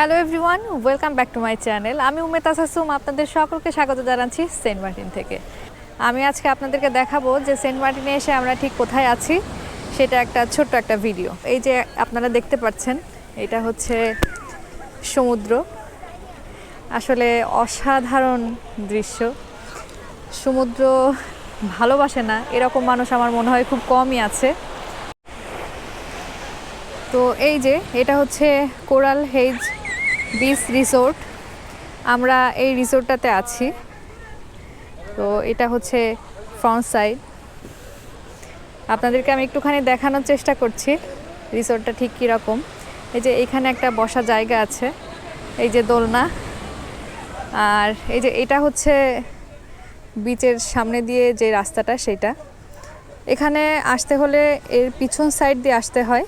Hello everyone welcome back to my channel আমি উমেদ আসাসুম আপনাদের সকলকে স্বাগত জানাচ্ছি সেন্ট মার্টিন থেকে। আমি আজকে আপনাদেরকে দেখাবো যে সেন্ট মার্টিনে এসে আমরা ঠিক কোথায় আছি, সেটা একটা ছোট্ট একটা ভিডিও। এই যে আপনারা দেখতে পাচ্ছেন, এটা হচ্ছে সমুদ্র। আসলে অসাধারণ দৃশ্য। সমুদ্র ভালোবাসে না, এরকম মানুষ আমার মনে হয় খুব কমই আছে। তো এই যে, এটা হচ্ছে কোরাল হেজ বিচ রিসোর্ট। আমরা এই রিসোর্টটাতে আছি। তো এটা হচ্ছে ফ্রন্ট সাইড। আপনাদেরকে আমি একটুখানি দেখানোর চেষ্টা করছি রিসোর্টটা ঠিক কীরকম। এই যে এখানে একটা বসা জায়গা আছে, এই যে দোলনা। আর এই যে এটা হচ্ছে বিচের সামনে দিয়ে যে রাস্তাটা, সেটা। এখানে আসতে হলে এর পিছন সাইড দিয়ে আসতে হয়।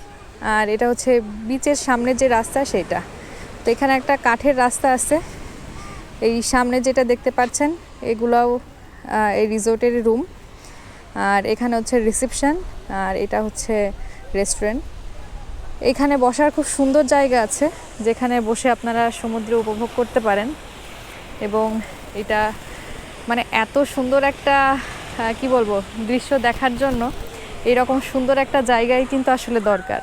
আর এটা হচ্ছে বিচের সামনে যে রাস্তা, সেটা। তো এখানে একটা কাঠের রাস্তা আছে। এই সামনে যেটা দেখতে পাচ্ছেন, এগুলাও এই রিসোর্টের রুম। আর এখানে হচ্ছে রিসেপশন, আর এটা হচ্ছে রেস্টুরেন্ট। এখানে বসার খুব সুন্দর জায়গা আছে, যেখানে বসে আপনারা সমুদ্র উপভোগ করতে পারেন। এবং এটা মানে এত সুন্দর একটা কি বলব, দৃশ্য দেখার জন্য এরকম সুন্দর একটা জায়গায় কিন্তু আসলে দরকার।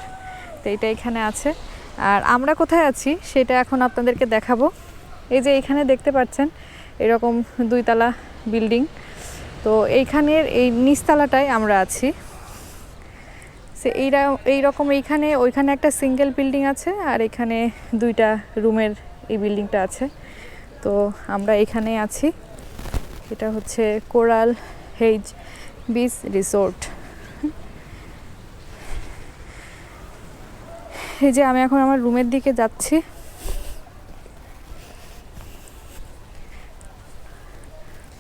তো এটা এখানে আছে। আর আমরা কোথায় আছি সেটা এখন আপনাদেরকে দেখাবো। এই যে এখানে দেখতে পাচ্ছেন, এরকম দুইতলা বিল্ডিং। তো এইখানের এই নিচতলাটায় আমরা আছি। সে এইরা, এইরকম এইখানে, ওইখানে একটা সিঙ্গেল বিল্ডিং আছে আর এখানে দুইটা রুমের এই বিল্ডিংটা আছে। তো আমরা এখানে আছি। এটা হচ্ছে কোরাল হেজ বিচ রিসোর্ট। এই যে আমি এখন আমার রুমের দিকে যাচ্ছি।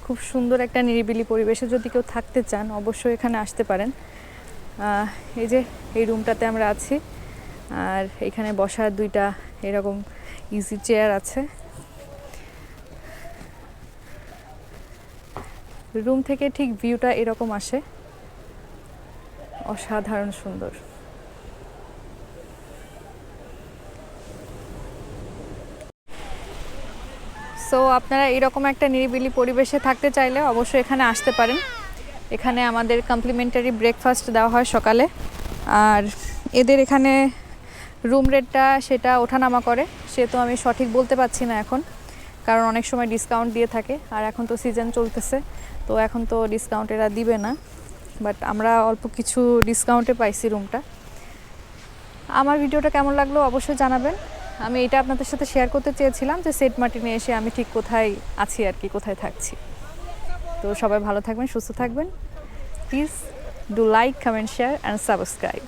খুব সুন্দর একটা নিরিবিলি পরিবেশে যদি কেউ থাকতে চান, অবশ্যই এখানে আসতে পারেন। এই যে এই রুমটাতে আমরা আছি, আর এখানে বসার দুইটা এরকম ইজি চেয়ার আছে। রুম থেকে ঠিক ভিউটা এরকম আসে। অসাধারণ সুন্দর। সো আপনারা এরকম একটা নিরিবিলি পরিবেশে থাকতে চাইলে অবশ্যই এখানে আসতে পারেন। এখানে আমাদের কমপ্লিমেন্টারি ব্রেকফাস্ট দেওয়া হয় সকালে। আর এদের এখানে রুম রেটটা সেটা ওঠানামা করে। সে তো আমি সঠিক বলতে পারছি না এখন, কারণ অনেক সময় ডিসকাউন্ট দিয়ে থাকে। আর এখন তো সিজন চলতেছে, তো এখন তো ডিসকাউন্ট এরা দিবে না। বাট আমরা অল্প কিছু ডিসকাউন্টে পাইছি রুমটা আমার ভিডিওটা কেমন লাগল অবশ্যই জানাবেন। আমি এটা আপনাদের সাথে শেয়ার করতে চেয়েছিলাম যে সেট মার্টিনে এসে আমি ঠিক কোথায় আছি আর কি, কোথায় থাকছি। তো সবাই ভালো থাকবেন, সুস্থ থাকবেন। Please do like comment share and subscribe